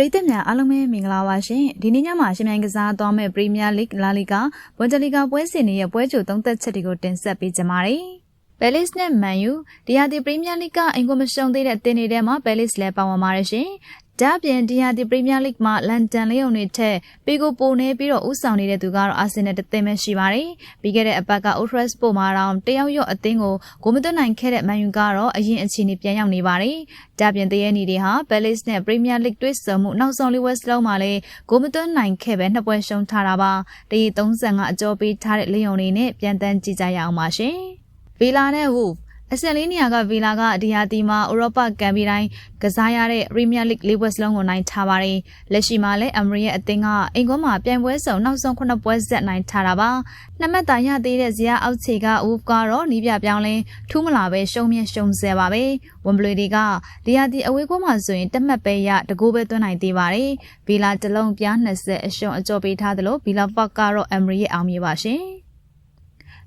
ရိသတ်များအားလုံးပဲမင်္ဂလာပါရှင်ဒီနေ့ညမှာရှင်မြိုင်ကစားသွားမဲ့ပရီးမီးယားလိဂ်လာလီဂါဘွန်ဒလီဂါပွဲစဉ်တွေရဲ့ပွဲကြိုသုံးသက်ချက်တွေကိုတင်ဆက်ပေးကြပါမယ်ဘယ်လစ်နဲ့မန်ယူဒီဟာဒီပရီးမီးယားလိဂ်ကအင်ကိုမရှုံသေးတဲ့အသင်းတွေထဲမှာဘယ်လစ်လည်းပါဝင်ပါတယ်ရှင် ဒါ့ပြင်ဒီဟာဒီပရီးမီးယားလိဂ်မှာလန်ဒန်လေးုံတွေထက်ပီကိုပိုနေပြီးတော့ဥဆောင်နေတဲ့သူကတော့အာဆင်နယ်တစ်သင်းပဲရှိပါတယ်။ပြီးခဲ့တဲ့အပတ်က Old Trafford မှာတော့တယောက်ရော့အသင်းကိုဂိုးမသွင်းနိုင်ခဲ့တဲ့မန်ယူကတော့အရင်အခြေအနေပြန်ရောက်နေပါတယ်။ဒါ့ပြင်တရဲနီတွေဟာ Palace နဲ့ Premier League တွေ့ဆုံမှုနောက်ဆုံးလေးဝက်စလုံးမှာလည်းဂိုးမသွင်းနိုင်ခဲ့ပဲနှစ်ပွဲရှုံးထားတာပါ။တရီ35အကျော်ပေးထားတဲ့လေးုံတွေနဲ့ပြန်တန်းကြည့်ကြရအောင်ပါရှင်။ဗီလာနဲ့ Wolves အဆန်လေးနေရာကဗီလာကဒီဟာတီမှာဥရောပကမ်ပီတိုင်းကစားရတဲ့ပရီးမီးယားလိဂ်လေးပွဲစလုံးကိုနိုင်ထားပါတယ်။လက်ရှိမှာလည်းအမရီရဲ့အသင်းကအင်ကွန်းမှာပြိုင်ပွဲစုံနောက်ဆုံးခုနှစ်ပွဲဆက်နိုင်ထားတာပါ။နှစ်မှတ်တာရသေးတဲ့ဇီယာအောက်ခြေကဝူဖ်ကတော့နီးပြပြောင်းလဲထူးမလာပဲရှုံးမြရှုံးဆဲပါပဲ။ဝန်ဘလူတွေကဒီဟာတီအဝေးကွန်းမှာဆိုရင်တက်မှတ်ပဲရတကူပဲသွင်းနိုင်သေးပါတယ်။ဗီလာတလုံးပြား20အရှုံးအကျော်ပေးထားသလိုဗီလာပတ်ကတော့အမရီရဲ့အောင်မြင်ပါရှင်။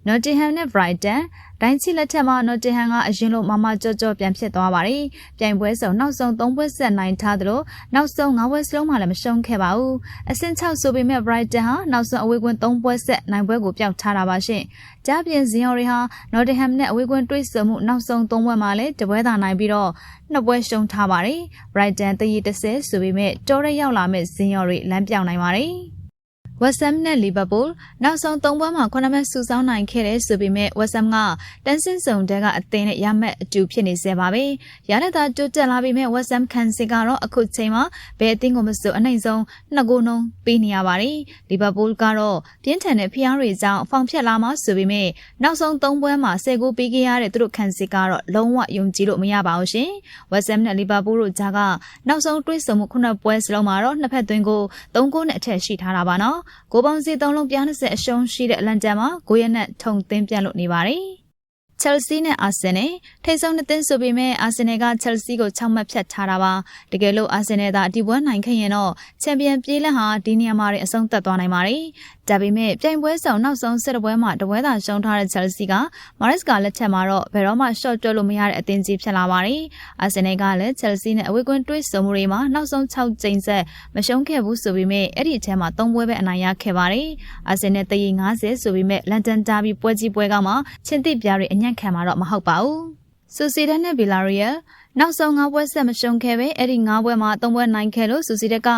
Nottingham နဲ့ Brighton ဒိုင်းချီလက်ထက်မှာ Nottingham ကအရင်လိုမမကြော့ကြော့ပြန်ဖြစ်သွားပါတယ်။ပြိုင်ပွဲစုံနောက်ဆုံး3ပွဲဆက်နိုင်ထားသလိုနောက်ဆုံး9ပွဲစလုံးမှလည်းမရှုံးခဲ့ပါဘူး။အဆင့်6ဆိုပေမဲ့ Brighton ဟာနောက်ဆုံးအဝေးကွင်း3ပွဲဆက်နိုင်ပွဲကိုပျောက်ထားတာပါရှင်။ကြားပြင်ဇင်ယော်ရီဟာ Nottingham နဲ့အဝေးကွင်းတွေ့ဆုံမှုနောက်ဆုံး3ပွဲမှာလည်းတပွဲသာနိုင်ပြီးတော့နှစ်ပွဲရှုံးထားပါတယ်။ Brighton တရီ30ဆိုပေမဲ့တောရဲရောက်လာမဲ့ဇင်ယော်ရီလမ်းပြောင်းနိုင်ပါတယ်။ ဝက်ဆမ်နဲ့လီဗာပူးနောက်ဆုံး၃ပွဲမှာ9မှတ်စုဆောင်းနိုင်ခဲ့တဲ့ဆိုပေမဲ့ဝက်ဆမ်ကတန်းစင်စုံတဲကအသင်းနဲ့ရမှတ်အတူဖြစ်နေစေပါပဲ။ရတဲ့သာတိုးတက်လာပေမဲ့ဝက်ဆမ်ကန်စီကတော့အခုချိန်မှာဘယ်အသင်းကိုမဆိုအနိုင်ဆုံးနှစ်ဂိုးနှုန်းပေးနေရပါတယ်။လီဗာပူးကတော့ပြင်းထန်တဲ့ဖျားတွေကြောင့်ဖောင်ဖြတ်လာမှဆိုပေမဲ့နောက်ဆုံး၃ပွဲမှာ10ဂိုးပေးခဲ့ရတဲ့သူတို့ကန်စီကတော့လုံးဝယုံကြည်လို့မရပါဘူးရှင်။ဝက်ဆမ်နဲ့လီဗာပူးတို့ကြားကနောက်ဆုံးတွေ့ဆုံမှုခုနှစ်ပွဲစလုံးမှာတော့နှစ်ဖက်သွင်းကို၃ဂိုးနဲ့အထက်ရှိထားတာပါနော်။ကိုပေါင်းစီသုံးလုံးပြား20အရှုံးရှိတဲ့အလန်တန်မှာကိုရက်နဲ့ထုံသင်းပြန်လို့နေပါတယ်။ Chelsea နဲ့ Arsenal ထိပ်ဆုံးနှစ်သင်းဆိုပေမဲ့ Arsenal က Chelsea ကို6မှတ်ဖြတ်ထားတာပါတကယ်လို့ Arsenal သာဒီပွဲနိုင်ခဲ့ရင်တော့ချန်ပီယံပြေးလက်ဟာဒီနေရာမှာအဆုံးသတ်သွားနိုင်ပါတယ်ဒါပေမဲ့ပြိုင်ပွဲဆောင်နောက်ဆုံး၁၁ပွဲမှာတပွဲသာရှုံးထားတဲ့ Chelsea က Mares ကလက်ချက်မှာတော့ဘယ်တော့မှ short တွက်လို့မရတဲ့အသင်းကြီးဖြစ်လာပါတယ်။ Arsenal ကလည်း Chelsea နဲ့အဝေးကွင်းတွဲဆုံမှုတွေမှာနောက်ဆုံး6ကြိမ်ဆက်မရှုံးခဲ့ဘူးဆိုပေမဲ့အဲ့ဒီအထဲမှာ3ပွဲပဲအနိုင်ရခဲ့ပါတယ်။ Arsenal တရီ90ဆိုပေမဲ့ London Derby ပွဲကြီးပွဲကမှချင်းတိပြားတွေအညံ့ခံမှာတော့မဟုတ်ပါဘူး။ Sociedad နဲ့ Villarreal နောက်ဆုံး၅ပွဲဆက်မရှုံးခဲ့ပဲအဲ့ဒီ၅ပွဲမှာ၃ပွဲနိုင်ခဲ့လို့စူစီတက်က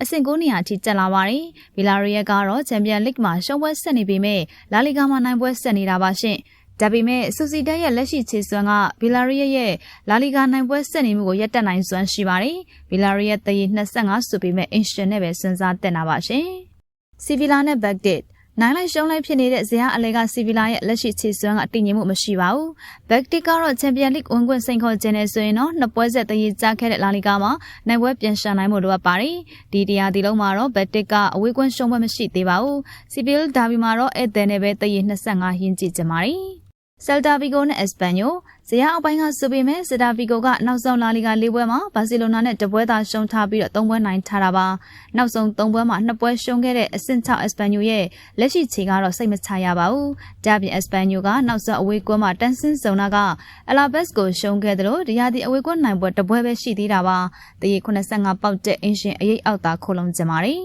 အဆင့်9နေရာထိတက်လာပါတယ်။ဗီလာရီယက်ကတော့ချန်ပီယံလိဂ်မှာရှုံးပွဲဆက်နေပေမဲ့လာလီဂါမှာနိုင်ပွဲဆက်နေတာပါရှင်။ဒါပေမဲ့စူစီတက်ရဲ့လက်ရှိခြေစွမ်းကဗီလာရီယက်ရဲ့လာလီဂါနိုင်ပွဲဆက်နေမှုကိုရပ်တန့်နိုင်စွမ်းရှိပါတယ်။ဗီလာရီယက်တရီ25ဆိုပေမဲ့အင်ရှင်နဲ့ပဲစဉ်းစားတက်နာပါရှင်။စီဗီလာနဲ့ဘက်ဒစ် နိုင်လိုက်ရှုံးလိုက်ဖြစ်နေတဲ့ဇီယာအလဲကစီဗီလာရဲ့လက်ရှိခြေစွမ်းကအတည်ငြိမ်မှုမရှိပါဘူး။ဘက်တစ်ကတော့ချန်ပီယံလိဂ်ဝင်ခွင့်စိန်ခေါ်ခြင်းနဲ့ဆိုရင်တော့နှစ်ပွဲဆက်တည်ကြခဲ့တဲ့လာလီဂါမှာနိုင်ပွဲပြန်ရှာနိုင်မှုလိုအပ်ပါတယ်။ဒီတရားဒီလုံးမှာတော့ဘက်တစ်ကအဝေးကွင်းရှုံးပွဲမရှိသေးပါဘူး။စီဗီလ်ဒါဘီမှာတော့ဧည့်သည်နဲ့ပဲတည်25ရင်းကြည့်ကြပါမယ်။ ဆယ်တာဗီဂိုနဲ့အက်စပန်ညိုဇယားအောက်ပိုင်းကဆိုပေမဲ့စစ်တာဗီဂိုကနောက်ဆုံးလာလီဂါ၄ပွဲမှာဘာစီလိုနာနဲ့တပွဲသာရှုံးထားပြီးတော့၃ပွဲနိုင်ထားတာပါနောက်ဆုံး၃ပွဲမှာ၂ပွဲရှုံးခဲ့တဲ့အဆင့်6အက်စပန်ညိုရဲ့လက်ရှိခြေကတော့စိတ်မချရပါဘူးဒါပြင်အက်စပန်ညိုကနောက်ဆုံးအဝေးကွန်းမှာတန်ဆင်းစုံနာကအလာဘက်စ်ကိုရှုံးခဲ့တယ်လို့ဒီရာဒီအဝေးကွန်းနိုင်ပွဲတပွဲပဲရှိသေးတာပါတရေ85ပေါက်တဲ့အင်ရှင်အရေးအောက်သာခိုလုံးကြပါတယ်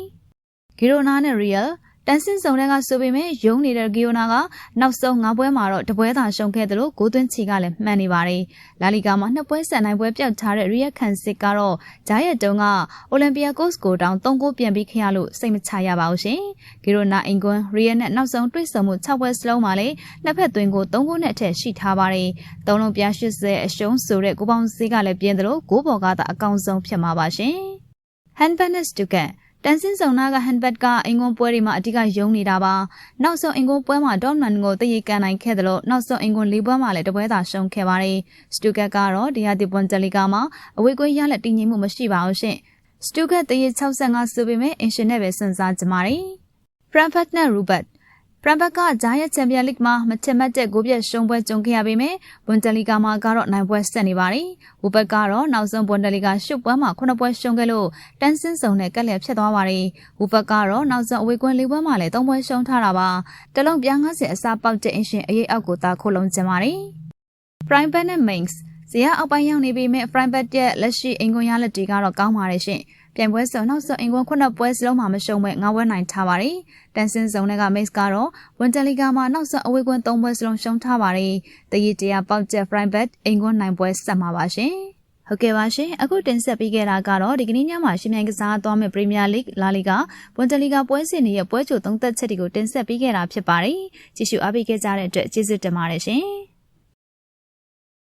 ဂီရိုနာနဲ့ရီယယ် တန်ဆင်းစုံတဲ့ကဆိုပေမဲ့ယုံနေတဲ့ဂီယိုနာကနောက်ဆုံး၅ပွဲမှာတော့တပွဲသာရှုံးခဲ့တယ်လို့ဂိုးသွင်းချီကလည်းမှန်နေပါတယ်။လာလီဂါမှာနှစ်ပွဲဆက်နိုင်ပွဲပြောက်ထားတဲ့ရီယက်ခန်စစ်ကတော့ဂျာယက်တုံးကအိုလံပီယာကို့စ်ကိုတောင်၃ဂိုးပြန်ပြီးခရလို့စိတ်မချရပါဘူးရှင်။ဂီယိုနာအင်ကွန်းရီယက်နဲ့နောက်ဆုံးတွေ့ဆုံမှု၆ပွဲစလုံးမှာလည်းနှစ်ဖက်သွင်းကို၃ဂိုးနဲ့အထက်ရှိထားပါတယ်။သုံးလုံးပြ80အရှုံးဆိုတဲ့ကိုပေါင်းစည်းကလည်းပြင်းတယ်လို့ဂိုးပေါ်ကသာအကောင်ဆုံးဖြစ်မှာပါရှင်။ Handbanners တူကန် တန်စင်းဆောင်နာကဟန်ဘတ်ကအင်ကွန်ပွဲတွေမှာအဓိကယုံနေတာပါနောက်ဆုံးအင်ကွန်ပွဲမှာဒေါ့မန်ကိုတည်ရကန်နိုင်ခဲ့တယ်လို့နောက်ဆုံးအင်ကွန်လေးပွဲမှာလည်းတပွဲသာရှုံးခဲ့ပါတယ်စတူဂတ်ကတော့ဒီယာတီပွန်ဂျလီကာမှာအဝေးကွင်းရလက်တည်ငြိမ်မှုမရှိပါဘူးရှင်စတူဂတ်တည်ရ65ဆိုပေမဲ့အင်ရှင်နဲ့ပဲစဉ်းစားကြပါမယ်ဖရန်ဖတ်နဲ့ရူဘတ် ပရမ်ဘတ်ကဂျာရဲ့ချန်ပီယံလိဂ်မှာမချင်မတ်တဲ့ဂိုးပြတ်ရှုံးပွဲကြုံခဲ့ရပေမဲ့ဘွန်ဒလီဂါမှာကတော့နိုင်ပွဲဆက်နေပါတယ်။ဝူဘတ်ကတော့နောက်ဆုံးဘွန်ဒလီဂါရှုပ်ပွဲမှာခုနှစ်ပွဲရှုံးခဲ့လို့တန်းစင်းစုံနဲ့ကက်လက်ဖြစ်သွားပါတယ်။ဝူဘတ်ကတော့နောက်ဆုံးအဝေးကွင်းလေးပွဲမှာလည်းသုံးပွဲရှုံးထားတာပါ။တလုံးပြား90အစားပေါက်တဲ့အင်ရှင်အရေးအောက်ကိုသာခိုလုံးကျင်ပါတယ်။ Prime Pen နဲ့ Mains ဇီယာအောက်ပိုင်းရောက်နေပေမဲ့ Prime Bet ရဲ့လက်ရှိအင်ကွန်ရလက်တွေကတော့ကောင်းပါတယ်ရှင်။ပြိုင်ပွဲစုံနောက်ဆုံးအင်ကွန်ခုနှစ်ပွဲစလုံးမှာမရှုံးမဲ့ငါးပွဲနိုင်ထားပါတယ်။တန်ဆင်းစုံတွေက Mace ကတော့ဝန်တလီဂါမှာနောက်ဆုံးအဝေးကွင်း၃ပွဲစလုံးရှုံးထားပါတယ်။တရီတရာပေါက်ချက် Private အင်ကွန်နိုင်ပွဲဆက်မှာပါရှင်။ဟုတ်ကဲ့ပါရှင်အခုတင်ဆက်ပေးခဲ့တာကတော့ဒီကနေ့ညမှာရှင်မြိုင်ကစားသွားမယ့် Premier League လာလီဂါဘွန်တလီဂါပွဲစဉ်တွေရဲ့ပွဲကြိုသုံးသက်ချက်တွေကိုတင်ဆက်ပေးခဲ့တာဖြစ်ပါတယ်ကြည့်ရှုအားပေးခဲ့ကြတဲ့အတွက်ကျေးဇူးတင်ပါတယ်ရှင်